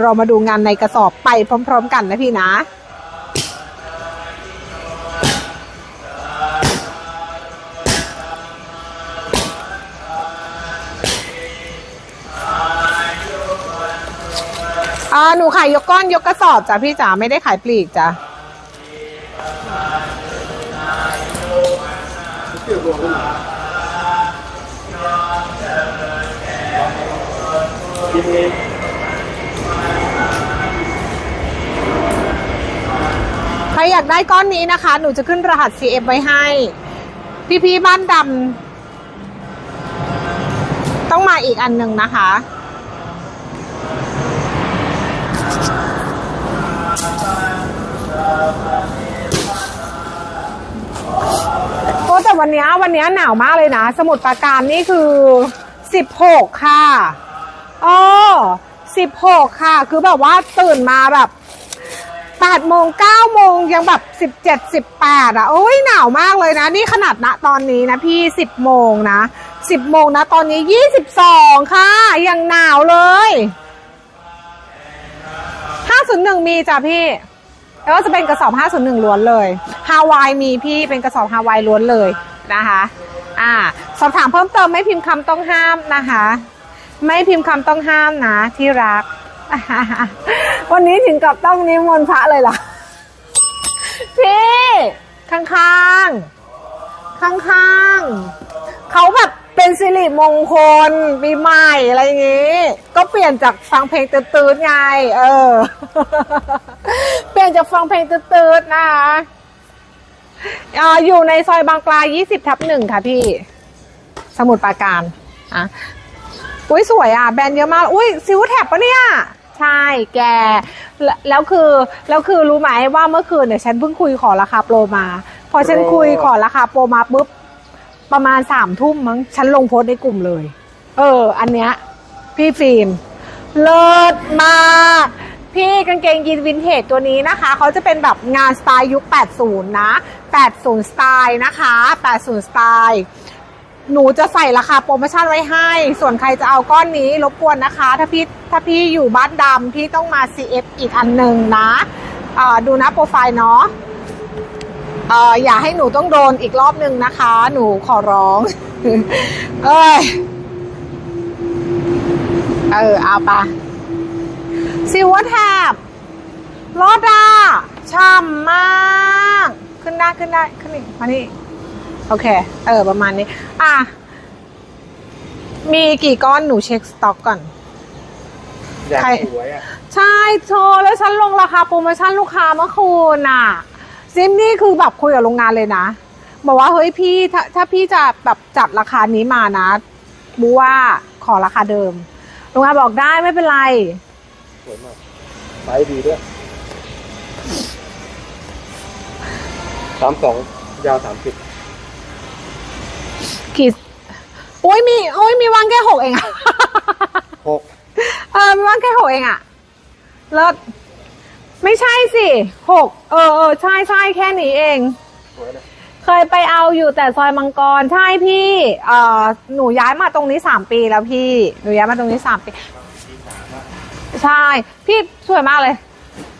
เรามาดูงานในกระสอบไปพร้อม ๆ กันนะพี่นะ อ่าหนูขายยกก้อนยกกระสอบจ้ะพี่จ๋าไม่ได้ขายปลีกจ้ะใค รอยากได้ก้อนนี้นะคะ หนูจะขึ้นรหัส CF ไว้ให้ พี่ๆบ้านดำต้องมาอีกอันหนึ่งนะคะ โอ้แต่วันนี้วันนี้หนาวมากเลยนะ สมุทรปราการนี่คือสิบหกค่ะอ๋อสิบหกค่ะ คือแบบว่าตื่นมาแบบ แปดโมงเก้าโมงยังแบบสิบเจ็ดสิบแปดอะโอ้ยหนาวมากเลยนะ นี่ขนาดณตอนนี้นะพี่สิบโมงนะสิบโมงนะตอนนี้ยี่สิบสองค่ะ ยังหนาวเลยห้าศูนย์หนึ่งมีจ้ะพี่แล้วก็จะเป็นกระสอบ 501 ล้วนเลยฮาวายมีพี่เป็นกระสอบฮาวายล้วนเลยนะคะอ่าสอบถามเพิ่มเติมไม่พิมพ์คำต้องห้ามนะคะ ไม่พิมพ์คำต้องห้ามนะที่รัก วันนี้ถึงกับต้องนิมนต์พระเลยเหรอ พี่ ข้างข้างข้างข้างๆเขาแบบเป็นสิริมงคลปีใหม่อะไรอย่างงี้ ก็เปลี่ยนจากฟังเพลงตืดๆไง เออ เปลี่ยนจากฟังเพลงตืดๆนะคะอ่าอยู่ในซอยบางปลา20ทับหนึ่งค่ะพี่ สมุทรปราการอะอุ้ยสวยอะ แบรนด์เยอะมาก อุ้ยซิวแท็บปะเนี่ย ใช่แกแล้วแล้วคือแล้วคือรู้ไหมว่าเมื่อคืนเนี่ยฉันเพิ่งคุยขอราคาโปรมา พอฉันคุยขอราคาโปรมาปุ๊บประมาณสามทุ่มมั้งฉันลงโพสต์ในกลุ่มเลย เออ อันเนี้ยพี่ฟิล์มเลิศมากพี่กางเกงยีนวินเทจตัวนี้นะคะ เขาจะเป็นแบบงานสไตล์ยุค 80 นะ 80 สไตล์นะคะ 80 สไตล์ หนูจะใส่ราคาโปรโมชั่นไว้ให้ ส่วนใครจะเอาก้อนนี้รบกวนนะคะ ถ้าพี่ถ้าพี่อยู่บ้านดำพี่ต้องมา CF อีกอันหนึ่งนะเออดูนะโปรไฟล์เนาะเอ่ออย่าให้หนูต้องโดนอีกรอบหนึ่งนะคะ หนูขอร้อง เอ้ย เออ เอาปะซิวอร์แทบรอดอะช่ำมาก ขึ้นได้ขึ้นได้ ขึ้นอีกมานี่ โอเค เออ ประมาณนี้ อะ มีกี่ก้อนหนูเช็คสต็อกก่อน อยากใครสวยอะ ใช่โชว์แล้วฉันลงราคาโปรโมชั่นลูกค้าเมื่อคืนน่ะ ซิมนี่คือแบบคุยกับโรงงานเลยนะ บอกว่าเฮ้ยพี่ถ้าถ้าพี่จะแบบจัดราคานี้มานะบูว่าขอราคาเดิม โรงงานบอกได้ไม่เป็นไร สวยมากไซส์ดีด้วยสามสองยาวสามสิบ ขีดโอ้ยมีโอ้ยมีวางแค่หกเองอะ หกเออมีวางแค่หกเองอะเลิศไม่ใช่สิหกเออเออใช่ใช่แค่นี้เอง สวยนะเคยไปเอาอยู่แต่ซอยมังกรใช่พี่เอ่อหนูย้ายมาตรงนี้สามปีแล้วพี่หนูย้ายมาตรงนี้สามปี ใช่ พี่สวยมากเลย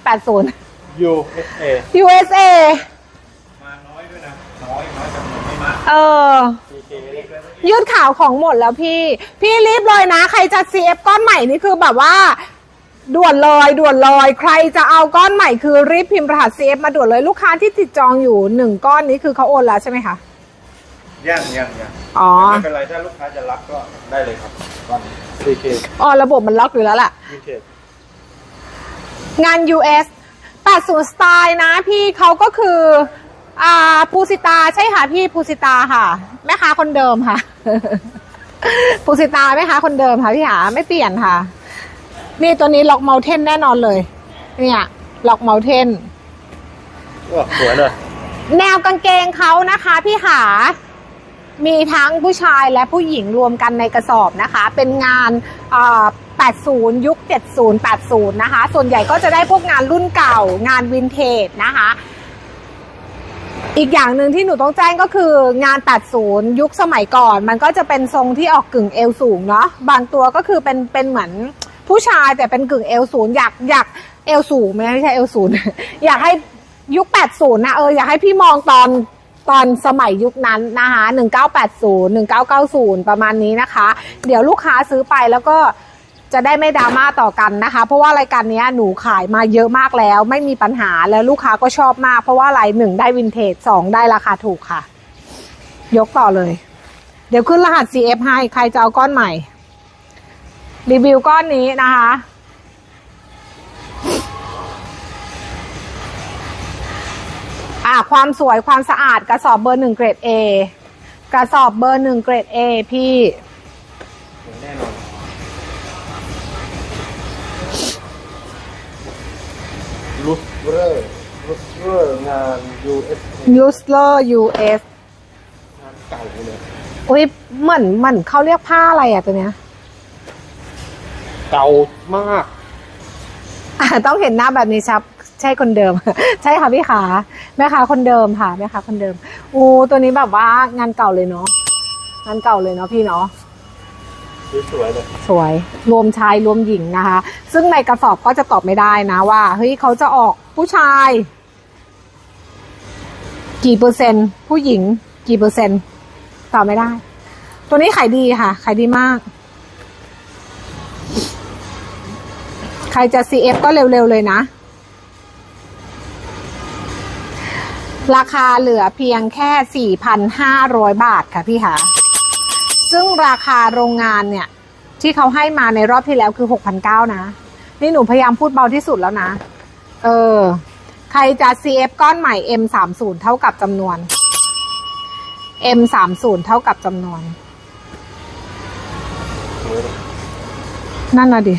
แปดศูนย์ ยูเอสเอ USA มาน้อยด้วยนะ น้อยน้อยแบบไม่มาก เออซีเคเล็ก ยืดขาวของหมดแล้วพี่ พี่รีบเลยนะ ใครจะ CF ก้อนใหม่นี่คือแบบว่า ด่วนเลยด่วนเลยใครจะเอาก้อนใหม่คือรีบพิมพ์รหัส CF มาด่วนเลยลูกค้าที่ติดจองอยู่หนึ่งก้อนนี้คือเขาโอนแล้วใช่ไหมคะยังยังยังอ๋อไม่เป็นไรถ้าลูกค้าจะรับก็ได้เลยครับก่อนซีเคอ๋อระบบมันล็อกอยู่แล้วแหละวินเทจงาน US 80สไตล์นะพี่เขาก็คือ อ่าภูสิตาใช่ค่ะพี่ภูสิตาค่ะ แม่ค้าคนเดิมค่ะภูสิตาแม่ค้าคนเดิมค่ะพี่หาไม่เปลี่ยนค่ะ นี่ตัวนี้ล็อกเมลเทนแน่นอนเลย เนี่ยล็อกเมลเทนว้าสวยเลยแนวกางเกงเขานะคะ พี่หามีทั้งผู้ชายและผู้หญิงรวมกันในกระสอบนะคะ เป็นงานเอ่อ80 ยุค 70 80 นะคะ ส่วนใหญ่ก็จะได้พวกงานรุ่นเก่า งานวินเทจนะคะ อีกอย่างหนึ่งที่หนูต้องแจ้งก็คืองาน80ยุคสมัยก่อน มันก็จะเป็นทรงที่ออกกึ่งเอวสูงเนาะบางตัวก็คือเป็นเป็นเหมือนผู้ชายแต่เป็นกึ่งเอลศูนย์อยากอยากเอลสูงไม่ใช่เอลศูนย์อยากให้ยุค 80 นะเอออยากให้พี่มองตอนตอนสมัยยุคนั้นนะคะ1980 1990 ประมาณนี้นะคะ เดี๋ยวลูกค้าซื้อไปแล้วก็ จะได้ไม่ดราม่าต่อกันนะคะ เพราะว่ารายการนี้หนูขายมาเยอะมากแล้ว ไม่มีปัญหาแล้วลูกค้าก็ชอบมาก เพราะว่าอะไรหนึ่งได้วินเทจสองได้ราคาถูกค่ะ ยกต่อเลย เดี๋ยวขึ้นรหัส CF ให้ใครจะเอาก้อนใหม่ รีวิวก้อนนี้นะคะอ่าความสวยความสะอาดกระสอบเบอร์หนึ่งเกรด A กระสอบเบอร์หนึ่งเกรด A พี่ เรอร์ลูสเรอร์งาน US u s l e r US งานเก่าเลยอุ้ยเหมือนเหมือนเขาเรียกผ้าอะไรอะตัวเนี้ย เก่ามากอะต้องเห็นหน้าแบบนี้ชับใช่คนเดิม ใช่ค่ะพี่ขาแม่ค้าคนเดิมค่ะแม่ค้าคนเดิมอูตัวนี้แบบว่างานเก่าเลยเนาะงานเก่าเลยเนาะพี่เนาะ สวยเลยสวย รวมชายรวมหญิงนะคะ ซึ่งในกระสอบก็จะตอบไม่ได้นะว่าเฮ้ยเขาจะออกผู้ชาย กี่เปอร์เซ็นต์ ผู้หญิง กี่เปอร์เซ็นต์ตอบไม่ได้ ตัวนี้ขายดีค่ะขายดีมาก ใครจะ CF ก็เร็วๆเลยนะ ราคาเหลือเพียงแค่ 4,500 บาทค่ะพี่ค่ะ ซึ่งราคาโรงงานเนี่ย ที่เขาให้มาในรอบที่แล้วคือ 6,900 นะ นี่หนูพยายามพูดเบาที่สุดแล้วนะ เออ ใครจะ CF ก้อนใหม่ M30 เท่ากับจำนวน M30 เท่ากับจำนวนสวยเลยนั่นน่ะดิ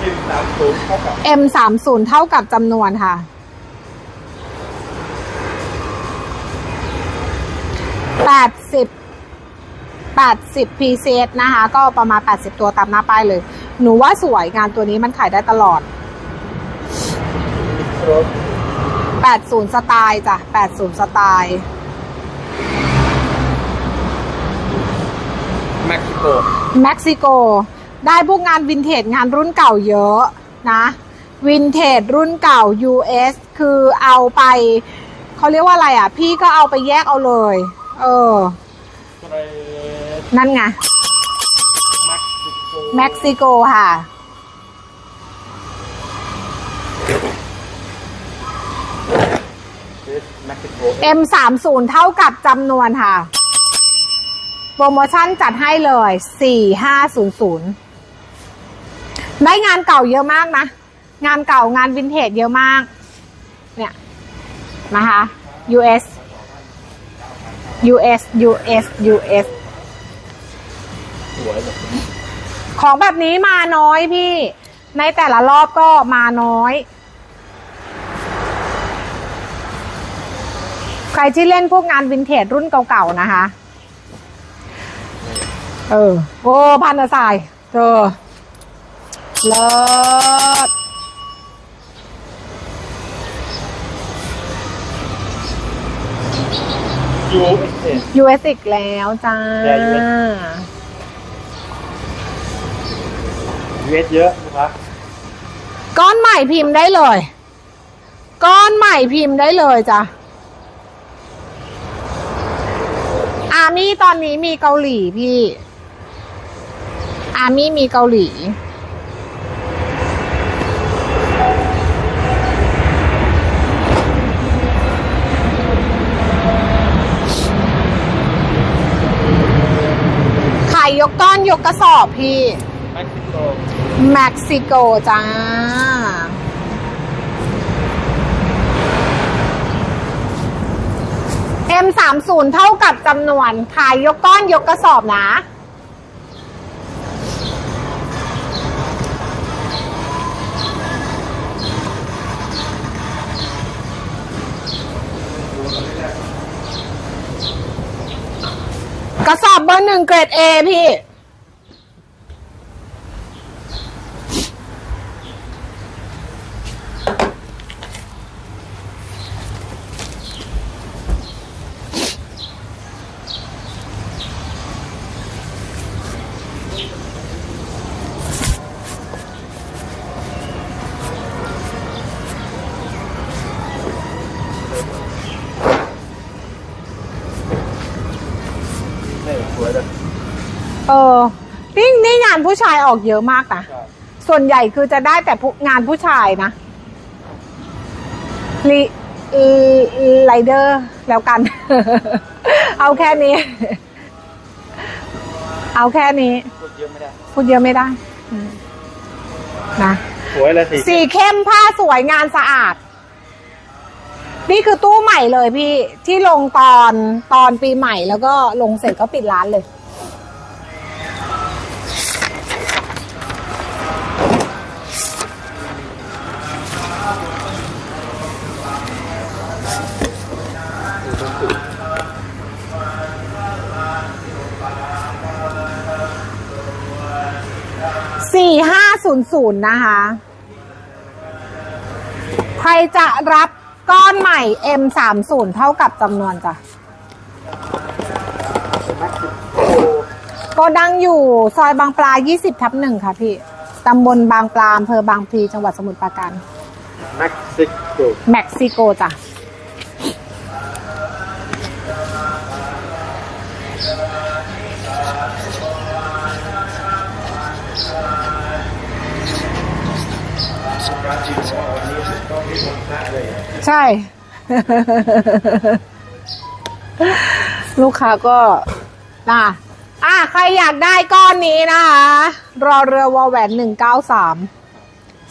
เอ็มสามศูนย์เท่ากับ M30 เท่ากับจำนวนค่ะ 80 80 PCS นะคะ ก็ประมาณ 80 ตัวตามหน้าป้ายเลย หนูว่าสวยงานตัวนี้มันขายได้ตลอดรถ80 สไตล์จ้ะ 80 สไตล์เม็กซิโกเม็กซิโก ได้พวกงานวินเทจงานรุ่นเก่าเยอะนะ วินเทจรุ่นเก่า US คือเอาไป เขาเรียกว่าอะไรอะ พี่ก็เอาไปแยกเอาเลย เออเกรดนั่นไง เม็กซิโกเม็กซิโกค่ะเกรดเม็กซิโก M30 เท่ากับจำนวนค่ะ โปรโมชั่นจัดให้เลย4500ได้งานเก่าเยอะมากนะ งานเก่างานวินเทจเยอะมาก เนี่ย นะคะ US US US US สวยเลยของแบบนี้มาน้อยพี่ ในแต่ละรอบก็มาน้อย ใครที่เล่นพวกงานวินเทจรุ่นเก่าๆนะคะ เออ โอ้ พันอาสายเธอเลิศ ยูเอสเอ US อีกแล้วจ้าใช่ US ยูเอสเยอะนะครับก้อนใหม่พิมพ์ได้เลย ก้อนใหม่พิมพ์ได้เลยจ้ะอาร์มี่ตอนนี้มีเกาหลีพี่ อาร์มี่มีเกาหลี ยยกก้อนยกกระสอบพี่ เม็กซิโกเม็กซิโกจ้า M30 เท่ากับจำนวนขายยกก้อนยกกระสอบนะ กระสอบเบอร์หนึ่งเกรดเอพี่ นี่นี่งานผู้ชายออกเยอะมากนะใช่ส่วนใหญ่คือจะได้แต่ผู้งานผู้ชายนะลีไลเดอร์แล้วกัน เอาแค่นี้ เอาแค่นี้ พูดเยอะไม่ได้พูดเยอะไม่ได้อืมนะสวยเลยสิสีเข้มผ้าสวยงานสะอาด นี่คือตู้ใหม่เลยพี่ที่ลงตอนตอนปีใหม่แล้วก็ลงเสร็จก็ปิดร้านเลย สี่ห้าศูนย์ศูนย์นะคะ ใครจะรับก้อนใหม่ M สามศูนย์เท่ากับจำนวนจ้ะก็ดังอยู่ซอยบางปลา 20 ทับหนึ่งค่ะพี่ ตำบลบางปลาอำเภอบางพลีจังหวัดสมุทรปราการ เม็กซิโก เม็กซิโกจ้ะ ใช่ ลูกค้าก็นะอะใครอยากได้ก้อนนี้นะคะ รอเรือวอลแหวนหนึ่งเก้าสาม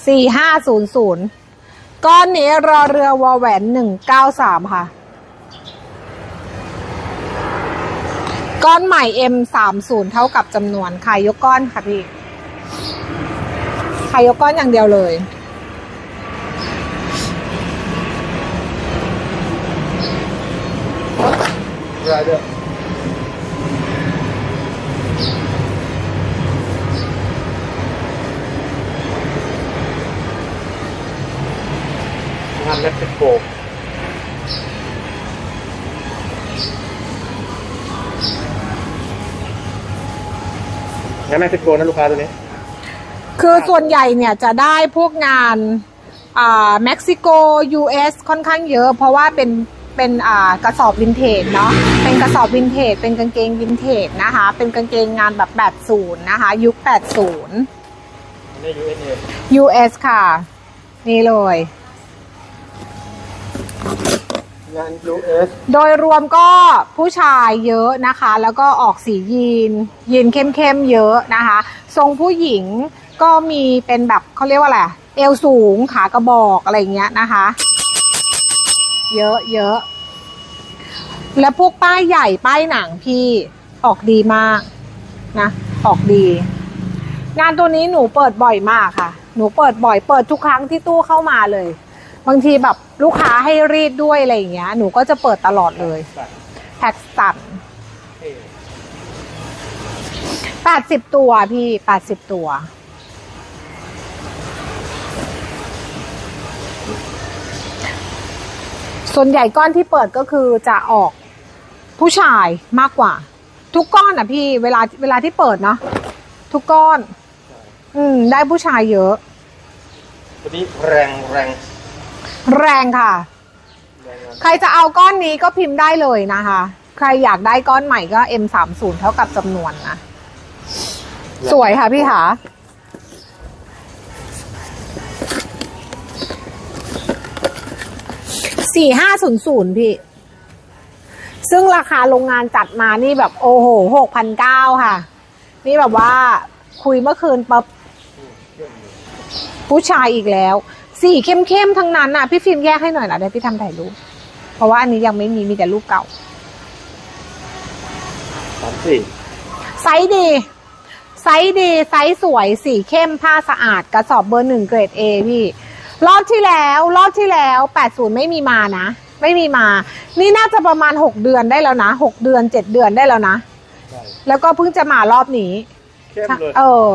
สี่ห้าศูนย์ศูนย์ก้อนนี้รอเรือวอลแหวนหนึ่งเก้าสามค่ะ ก้อนใหม่ M สามศูนย์เท่ากับจำนวนขายยกก้อนค่ะพี่ขายยกก้อนอย่างเดียวเลย ดอร์งานเม็กซิโกงานเม็กซิโกนะลูกค้าตัวนี้ คือส่วนใหญ่เนี่ยจะได้พวกงานอ่าเม็กซิโก US ค่อนข้างเยอะ เพราะว่าเป็น เป็นอ่ากระสอบวินเทจเนาะเป็นกระสอบวินเทจเป็นกางเกงวินเทจนะคะ เป็นกางเกงงานแบบ 80 นะคะ ยุค 80อันนี้ USA US ค่ะ นี่เลย งาน US โดยรวมก็ผู้ชายเยอะนะคะ แล้วก็ออกสียีน ยีนเข้มๆเยอะนะคะ ทรงผู้หญิงก็มีเป็นแบบเขาเรียกว่าอะไรอะเอวสูงขากระบอกอะไรอย่างเงี้ยนะคะ เยอะเยอะ แล้วพวกป้ายใหญ่ป้ายหนังพี่ออกดีมากนะ ออกดี งานตัวนี้หนูเปิดบ่อยมากค่ะ หนูเปิดบ่อยเปิดทุกครั้งที่ตู้เข้ามาเลย บางทีแบบลูกค้าให้รีดด้วยอะไรอย่างเงี้ย หนูก็จะเปิดตลอดเลยแพ็กสันแปดสิบตัวพี่แปดสิบตัว ส่วนใหญ่ก้อนที่เปิดก็คือจะออกผู้ชายมากกว่า ทุกก้อนอะพี่เวลาเวลาที่เปิดเนาะทุกก้อน อืม ได้ผู้ชายเยอะ ตัวนี้แรงแรงแรงค่ะแรงงานใครจะเอาก้อนนี้ก็พิมพ์ได้เลยนะคะ ใครอยากได้ก้อนใหม่ก็ M 3 0 เท่ากับจำนวนนะ สวยค่ะพี่ขา สี่ห้าศูนย์ศูนย์พี่ ซึ่งราคาโรงงานจัดมานี่แบบโอ้โหหกพันเก้าค่ะ นี่แบบว่าคุยเมื่อคืนปั๊บผู้ชายอีกแล้ว สีเข้มๆทั้งนั้นน่ะ พี่ฟิล์มแยกให้หน่อยนะเดี๋ยวพี่ทำถ่ายรูป เพราะว่าอันนี้ยังไม่มีมีแต่รูปเก่าสามสี่ไซส์ดีไซส์ดีไซส์สวยสีเข้มผ้าสะอาด กระสอบเบอร์หนึ่งเกรด A พี่ รอบที่แล้วรอบที่แล้ว 80 ไม่มีมานะ ไม่มีมา นี่น่าจะประมาณ 6 เดือนได้แล้วนะ 6 เดือน 7 เดือนได้แล้วนะ ใช่แล้วก็เพิ่งจะมารอบนี้เข้มเลยเออ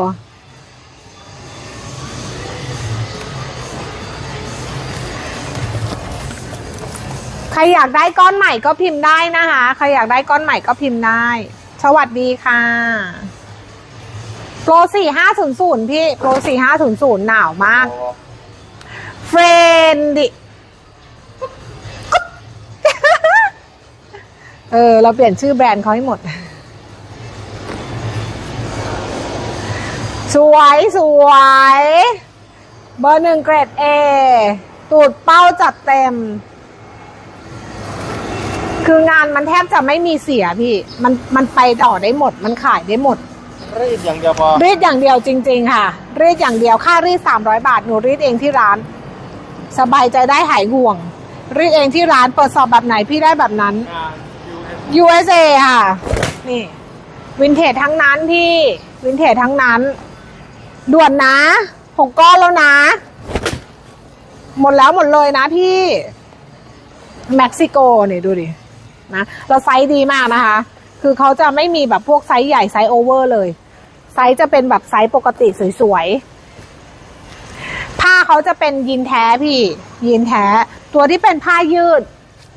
ใครอยากได้ก้อนใหม่ก็พิมพ์ได้นะคะ ใครอยากได้ก้อนใหม่ก็พิมพ์ได้ สวัสดีค่ะ โปรสี่ห้าศูนย์ศูนย์พี่ โปรสี่ห้าศูนย์ศูนย์หนาวมาก อ๋อ เฟรนดิเออ เราเปลี่ยนชื่อแบรนด์เขาให้หมด สวยสวย เบอร์หนึ่งเกรด A ตูดเป้าจัดเต็ม คืองานมันแทบจะไม่มีเสียพี่ มันมันไปต่อได้หมด มันขายได้หมด รีดอย่างเดียวพอรีดอย่างเดียวจริง ๆ ค่ะ รีดอย่างเดียวค่ารีด300 บาท หนูรีดเองที่ร้าน สบายใจได้หายห่วง รีดเองที่ร้านเปิดสอบแบบไหนพี่ได้แบบนั้นงาน USA ค่ะ นี่ วินเทจทั้งนั้นพี่ วินเทจทั้งนั้น ด่วนนะหกก้อนแล้วนะ หมดแล้วหมดเลยนะพี่ เม็กซิโกนี่ดูดินะเราไซส์ดีมากนะคะ คือเขาจะไม่มีแบบพวกไซส์ใหญ่ไซส์โอเวอร์เลย ไซส์จะเป็นแบบไซส์ปกติสวยๆ เขาจะเป็นยีนแท้พี่ ยีนแท้ ตัวที่เป็นผ้ายืด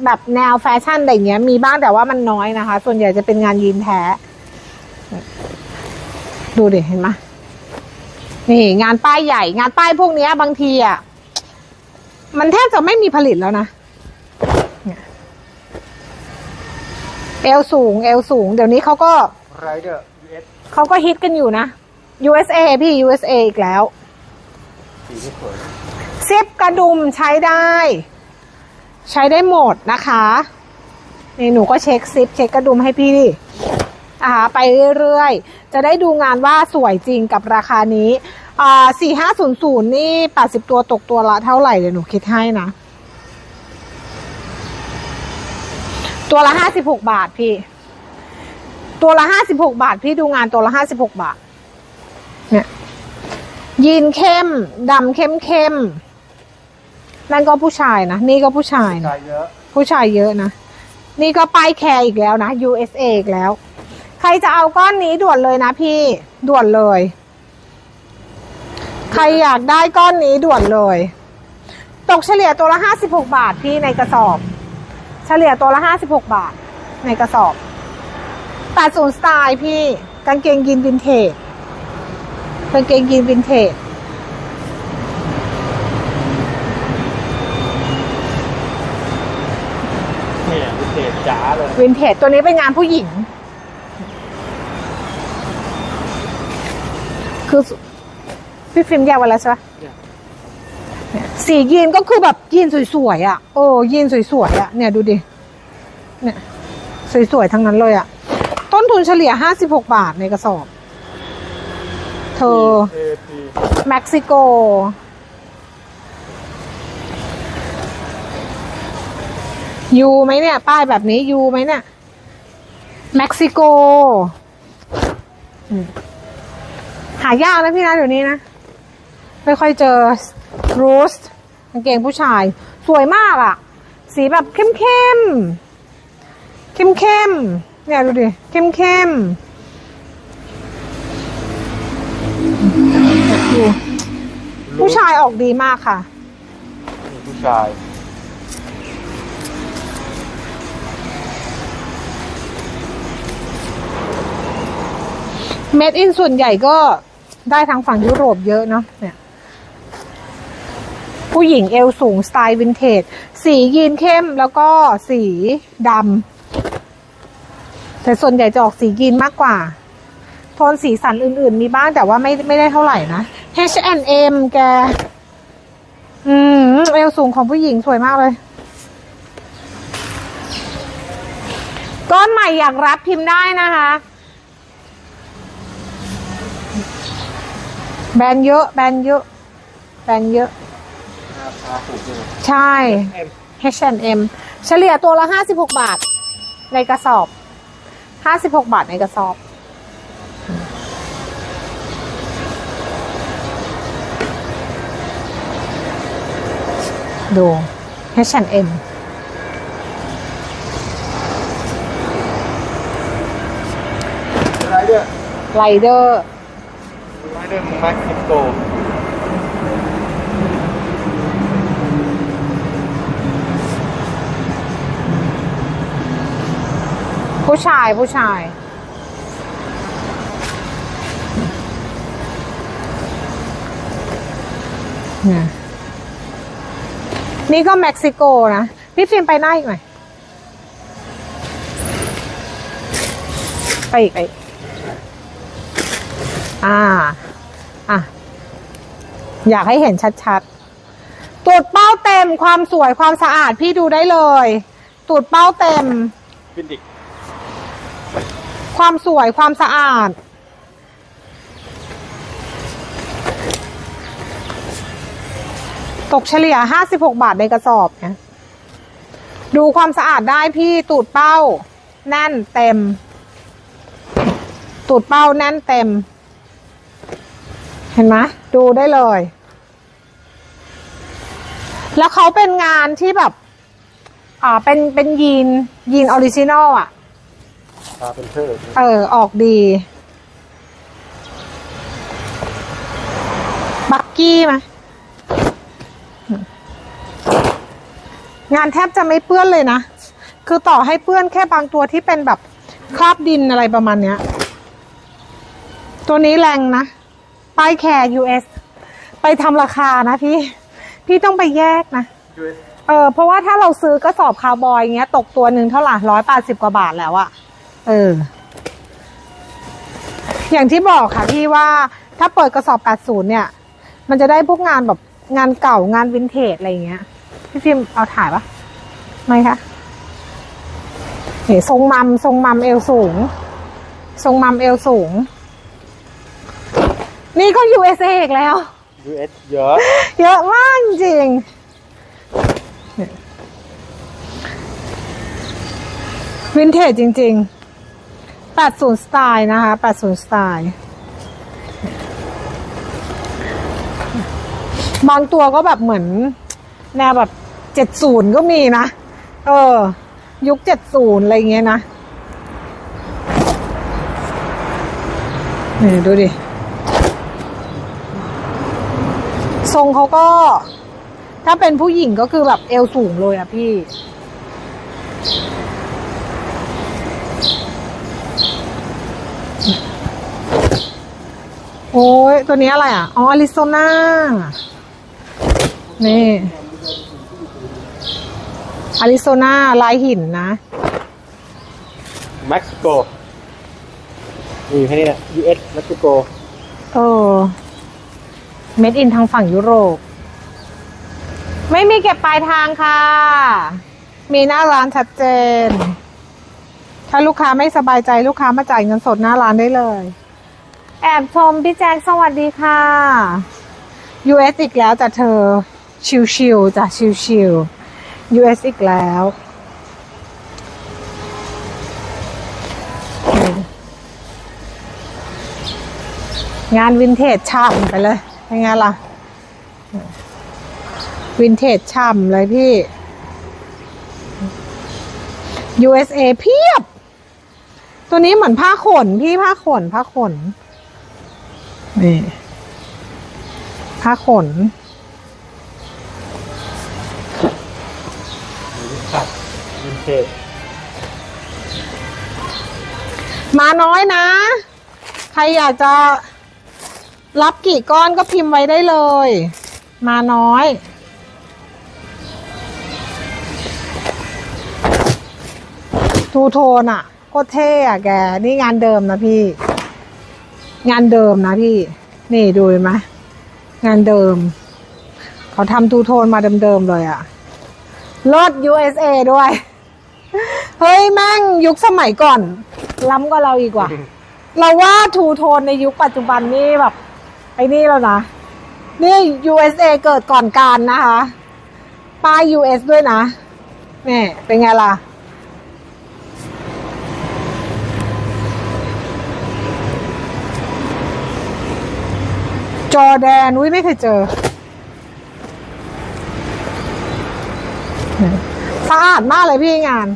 แบบแนวแฟชั่นอะไรเงี้ย มีบ้างแต่ว่ามันน้อยนะคะ ส่วนใหญ่จะเป็นงานยีนแท้ ดูดิเห็นไหมนี่ งานป้ายใหญ่ งานป้ายพวกเนี้ยบางทีอะมันแทบจะไม่มีผลิตแล้วนะเนี่ยเอวสูง เอวสูง เดี๋ยวนี้เขาก็ไรเดอร์ US เขาก็ฮิตกันอยู่นะ USA พี่ USA อีกแล้วสีที่สวย ซิปกระดุมใช้ได้ ใช้ได้หมดนะคะนี่หนูก็เช็คซิปเช็คกระดุมให้พี่อ่าไปเรื่อยๆ จะได้ดูงานว่าสวยจริงกับราคานี้อ่าสี่ห้าศูนย์ศูนย์นี่แปดสิบตัวตกตัวละเท่าไหร่เดี๋ยวหนูคิดให้นะ ตัวละห้าสิบหกบาทพี่ ตัวละห้าสิบหกบาท พี่ดูงานตัวละห้าสิบหกบาท เนี่ย ยีนเข้มดำเข้มเข้มๆนั่นก็ผู้ชายนะ นี่ก็ผู้ชายใจนะเยอะผู้ชายเยอะนะ นี่ก็ป้ายแคร์อีกแล้วนะ USA อีกแล้ว ใครจะเอาก้อนนี้ด่วนเลยนะพี่ด่วนเลย ใครอยากได้ก้อนนี้ด่วนเลย ตกเฉลี่ยตัวละห้าสิบหกบาทพี่ในกระสอบ เฉลี่ยตัวละห้าสิบหกบาท ในกระสอบแปดศูนย์สไตล์พี่กางเกงยีนวินเทจ กางเกงยีนวินเทจเนี่ยพิเศษจ๋าเลยวินเทจตัวนี้เป็นงานผู้หญิง คือพี่ฟิล์มแยกไว้แล้วใช่ปะเนี่ยเนี่ยสียีนก็คือแบบยีนสวยๆอะ โอ้ยีนสวยๆอะ เนี่ยดูดิ เนี่ย สวยๆทั้งนั้นเลยอะ ต้นทุนเฉลี่ยห้าสิบหกบาทในกระสอบ เธอ เม็กซิโก ยูไหมเนี่ย ป้ายแบบนี้ยูไหมเนี่ย เม็กซิโก หายากนะพี่นะเดี๋ยวนี้นะ ไม่ค่อยเจอรูสกางเกงผู้ชาย สวยมากอะ่ะ สีแบบเข้มเข้มเข้มเข้มเนี่ยดูดิ เข้มเข้ม ผู้ชายออกดีมากค่ะ นี่ผู้ชาย เมดอินส่วนใหญ่ก็ได้ทางฝั่งยุโรปเยอะเนาะเนี่ย ผู้หญิงเอวสูงสไตล์วินเทจ สียีนเข้มแล้วก็สีดำแต่ส่วนใหญ่จะออกสียีนมากกว่า โทนสีสันอื่นๆ มีบ้างแต่ว่าไม่ไม่ได้เท่าไหร่นะ H&M แก อืม เอวสูงของผู้หญิงสวยมากเลย ก้อนใหม่อยากรับพิมพ์ได้นะคะ แบรนด์เยอะ แบรนด์เยอะ แบรนด์เยอะ ราคาถูกเลยใช่ H&M เฉลี่ยตัวละ 56 บาท ในกระสอบ 56 บาทในกระสอบ ดู H&M ไรเดอร์ไรเดอร์ไรเดอร์เม็กซิโกผู้ชายผู้ชายเนี่ย นี่ก็เม็กซิโกนะ พี่ฟิล์มไปหน้าอีกหน่อย ไปอีกไปอีกอ่า อะ อยากให้เห็นชัดๆ ตูดเป้าเต็มความสวยความสะอาดพี่ดูได้เลย ตูดเป้าเต็ม ฟินิก ความสวยความสะอาด ตกเฉลี่ย56บาทในกระสอบเนี่ยดูความสะอาดได้พี่ตูดเป้า แน่นเต็ม ตูดเป้าแน่นเต็ม เห็นไหมดูได้เลย แล้วเขาเป็นงานที่แบบ อ่าเป็นเป็นยีนยีนออริจินอลอะคาเป็นเทอร์เออ ออกดีบักกี้ไหม งานแทบจะไม่เปื้อนเลยนะ คือต่อให้เปื้อนแค่บางตัวที่เป็นแบบคราบดินอะไรประมาณเนี้ย ตัวนี้แรงนะ ป้ายแคร์ US ไปทำราคานะพี่ พี่ต้องไปแยกนะยูเออเพราะว่าถ้าเราซื้อกระสอบคาวบอยเงี้ย ตกตัวหนึ่งเท่าไหร่ร้อยแปดสิบกว่าบาทแล้วอะเออ อย่างที่บอกค่ะพี่ว่าถ้าเปิดกระสอบ 80 เนี่ย มันจะได้พวกงานแบบงานเก่างานวินเทจอะไรเงี้ย พี่ฟิล์มเอาถ่ายปะไม่คะเฮ้ทรงมัมทรงมัมเอวสูง ทรงมัมเอวสูง นี่ก็ USA อีกแล้วยูเอสเยอะ เยอะมากจริงวินเทจจริง ๆ 80 สไตล์นะคะ 80 สไตล์ บางตัวก็แบบเหมือน แนวแบบ70ก็มีนะ เออ ยุค70อะไรเงี้ยนะนี่ดูดิ ทรงเขาก็ ถ้าเป็นผู้หญิงก็คือแบบเอวสูงเลยอะพี่ โอ้ยตัวนี้อะไรอะ อ๋ออาริโซนา นี่อาริโซนาลายหินนะเม็กซิโกมีแค่นี้แหละยูเอสเม็กซิโกเออเมดอินทางฝั่งยุโรป ไม่มีเก็บปลายทางค่ะ มีหน้าร้านชัดเจน ถ้าลูกค้าไม่สบายใจลูกค้ามาจ่ายเงินสดหน้าร้านได้เลย แอบชมพี่แจ็คสวัสดีค่ะ US อีกแล้วแต่เธอ ชิวๆจ้ะชิวๆ US อีกแล้ว งานวินเทจช่ำไปเลยยังไงล่ะ วินเทจช่ำเลยพี่ USA เพียบ ตัวนี้เหมือนผ้าขน พี่ผ้าขน ผ้าขน นี่ ผ้าขน เทจมาน้อยนะ ใครอยากจะรับกี่ก้อนก็พิมพ์ไว้ได้เลย มาน้อย ทูโทนอะโคตรเท่อะแก นี่งานเดิมนะพี่ งานเดิมนะพี่ นี่ดูไหมงานเดิม เขาทำทูโทนมาเดิมๆเลยอะรถ USA ด้วย เฮ้ยแม่งยุคสมัยก่อน ล้ำกว่าเราอีกว่าเราว่าทูโทนในยุคปัจจุบันนี่แบบ ไอ้นี่แล้วนะ นี่ USA เกิดก่อนการนะคะ ป้าย US ด้วยนะนี่เป็นไงล่ะ จอร์แดน อุ้ยไม่เคยเจอ สะอาดมากเลยพี่งาน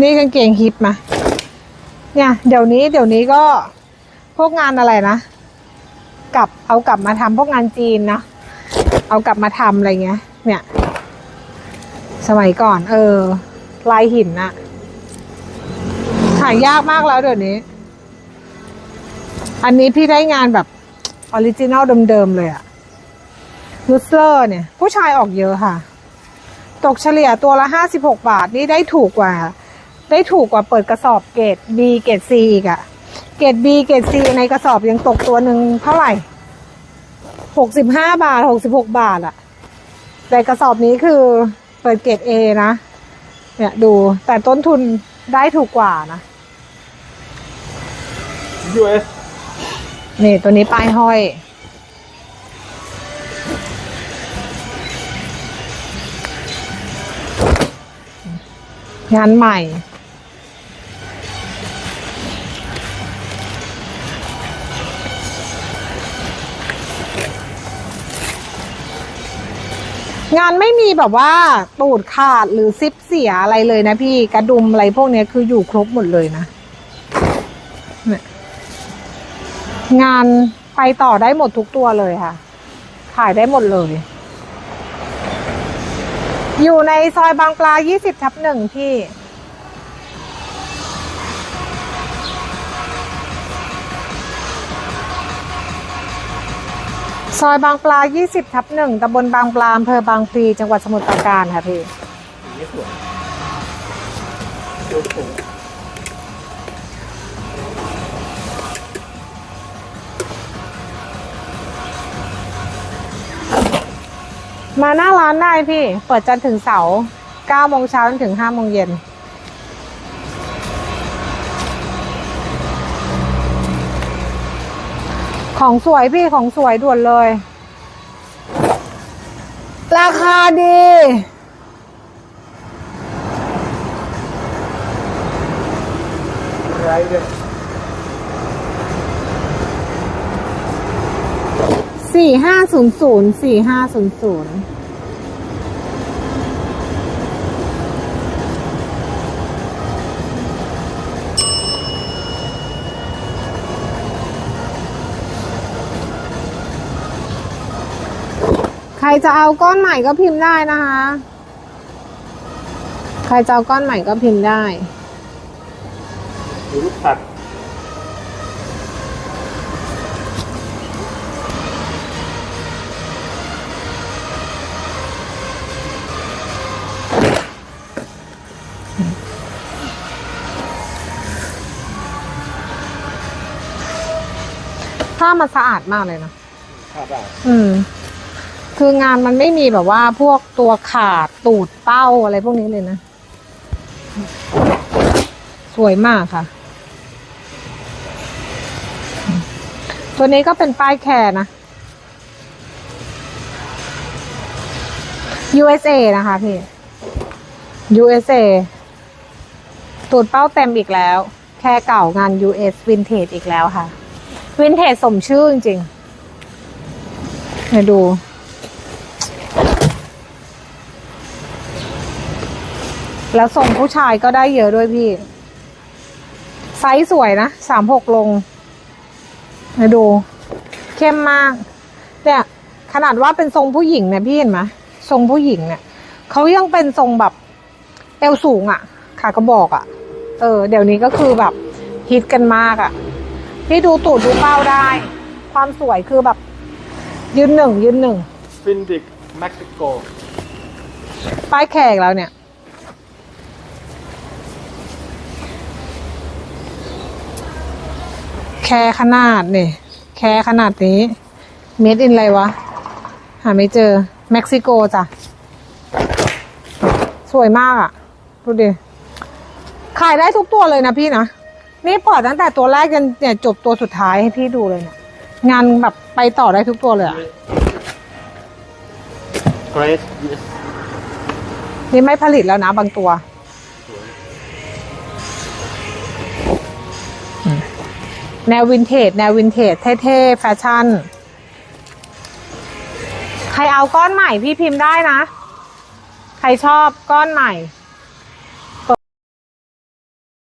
นี่กางเกงฮิปมา เนี่ย เดี๋ยวนี้เดี๋ยวนี้ก็พวกงานอะไรนะกลับเอากลับมาทำพวกงานจีนนะเอากลับมาทำอะไรเงี้ย เนี่ย สมัยก่อน เออ ลายหินนะหายากมากแล้วเดี๋ยวนี้ อันนี้พี่ได้งานแบบออริจินัลเดิมๆเลยอะ ลูเซอร์เนี่ย ผู้ชายออกเยอะค่ะ ตกเฉลี่ยตัวละห้าสิบหกบาทนี่ได้ถูกกว่า ได้ถูกกว่าเปิดกระสอบเกรด B เกรด C อีกอะเกรด B เกรด C ในกระสอบยังตกตัวหนึ่งเท่าไหร่หกสิบห้าบาทหกสิบหกบาทอะแต่กระสอบนี้คือเปิดเกรด A นะ เนี่ยดูแต่ต้นทุนได้ถูกกว่านะ US นี่ตัวนี้ป้ายห้อย งานใหม่ งานไม่มีแบบว่าตูดขาดหรือซิปเสียอะไรเลยนะพี่กระดุมอะไรพวกนี้คืออยู่ครบหมดเลยนะ งานไปต่อได้หมดทุกตัวเลยค่ะ ขายได้หมดเลย อยู่ในซอยบางปลา 20 ทับหนึ่งพี่ ซอยบางปลา 20 ทับหนึ่งตำบลบางปลาอำเภอบางพลีจังหวัดสมุทรปราการค่ะพี่ มาหน้าร้านได้พี่ เปิดจันทร์ถึงเสาร์9โมงเช้าจนถึง5โมงเย็น ของสวยพี่ของสวยด่วนเลย ราคาดี ไรเล สี่ห้าศูนย์ศูนย์สี่ห้าศูนย์ศูนย์ใครจะเอาก้อนใหม่ก็พิมพ์ได้นะคะ ใครจะเอาก้อนใหม่ก็พิมพ์ได้ดูลูกตัด ผ้ามันสะอาดมากเลยนะขาดได้อืม คืองานมันไม่มีแบบว่าพวกตัวขาดตูดเป้าอะไรพวกนี้เลยนะ สวยมากค่ะ ตัวนี้ก็เป็นป้ายแคร์นะ USA นะคะพี่ USA ตูดเป้าเต็มอีกแล้ว แค่เก่างาน US Vintage อีกแล้วค่ะ Vintage สมชื่อจริงๆให้ดูแล้วทรงผู้ชายก็ได้เยอะด้วยพี่ ไซส์สวยนะสามหกลงให้ดู เข้มมาก เนี่ย ขนาดว่าเป็นทรงผู้หญิงเนี่ยพี่เห็นไหมทรงผู้หญิงเนี่ยเขายังเป็นทรงแบบเอวสูงอะ่ะขากระบอกอะ่ะ เออ เดี๋ยวนี้ก็คือแบบฮิตกันมากอะ่ะ พี่ดูตูดดูเป้าได้ ความสวยคือแบบ ยืนหนึ่งยืนหนึ่งฟินดิกเม็กซิโกป้ายแขกแล้วเนี่ย แคร์ขนาดนี่ แคร์ขนาดนี้ เมดอินอะไรวะ หาไม่เจอ เม็กซิโกจ้ะ สวยมากอะ่ะ ดูดิ ขายได้ทุกตัวเลยนะพี่นะ นี่เปิดตั้งแต่ตัวแรกจนเนี่ยจบตัวสุดท้ายให้พี่ดูเลยเนี่ยงานแบบไปต่อได้ทุกตัวเลยอะเกรส US นี่ไม่ผลิตแล้วนะบางตัว แนววินเทจแนววินเทจเท่ๆแฟชั่น ใครเอาก้อนใหม่พี่พิมพ์ได้นะ ใครชอบก้อนใหม่